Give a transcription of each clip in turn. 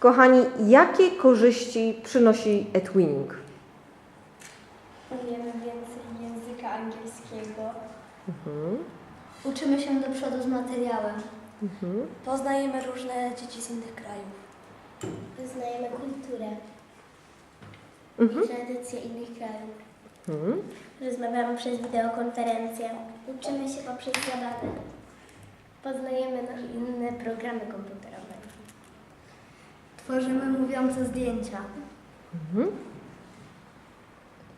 Kochani, jakie korzyści przynosi eTwinning? Umiemy więcej języka angielskiego. Mhm. Uczymy się do przodu z materiałem. Mhm. Poznajemy różne dzieci z innych krajów. Poznajemy kulturę Mhm. i tradycje innych krajów. Mhm. Rozmawiamy przez wideokonferencję. Uczymy się poprzez zabawę. Poznajemy inne programy komputerowe. Tworzymy mówiące zdjęcia. Mhm.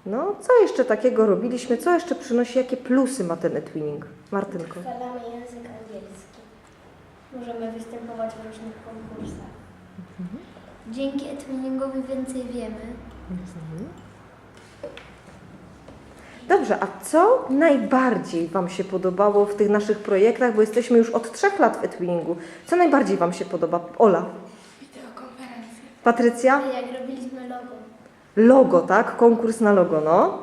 No, co jeszcze takiego robiliśmy? Co jeszcze przynosi? Jakie plusy ma ten eTwinning? Martynko. Chwalamy język angielski. Możemy występować w różnych konkursach. Dzięki etwinningowi więcej wiemy. Dobrze, a co najbardziej Wam się podobało w tych naszych projektach, bo jesteśmy już od trzech lat w eTwinningu. Co najbardziej Wam się podoba? Ola. Patrycja? Jak robiliśmy logo. Logo, tak? Konkurs na logo, no.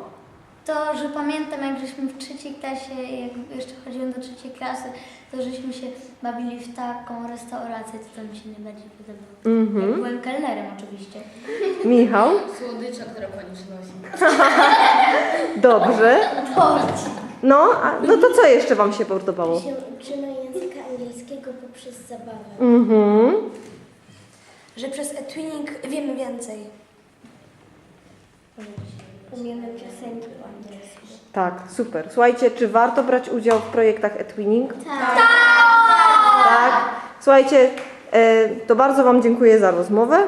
To, że pamiętam, jak żeśmy w trzeciej klasie, jak jeszcze chodziłem do trzeciej klasy, to żeśmy się bawili w taką restaurację, to to mi się najbardziej podobało. Jak Mhm. byłem kelnerem oczywiście. Michał? Słodycze, które pani przynosi. Dobrze. No, a, no to co jeszcze Wam się podobało? Się uczymy języka angielskiego poprzez zabawę. Mhm. Że przez eTwinning wiemy więcej. Umiemy piosenki po angielsku. Tak, super. Słuchajcie, czy warto brać udział w projektach eTwinning? Tak. Tak. Słuchajcie, e, to bardzo Wam dziękuję za rozmowę.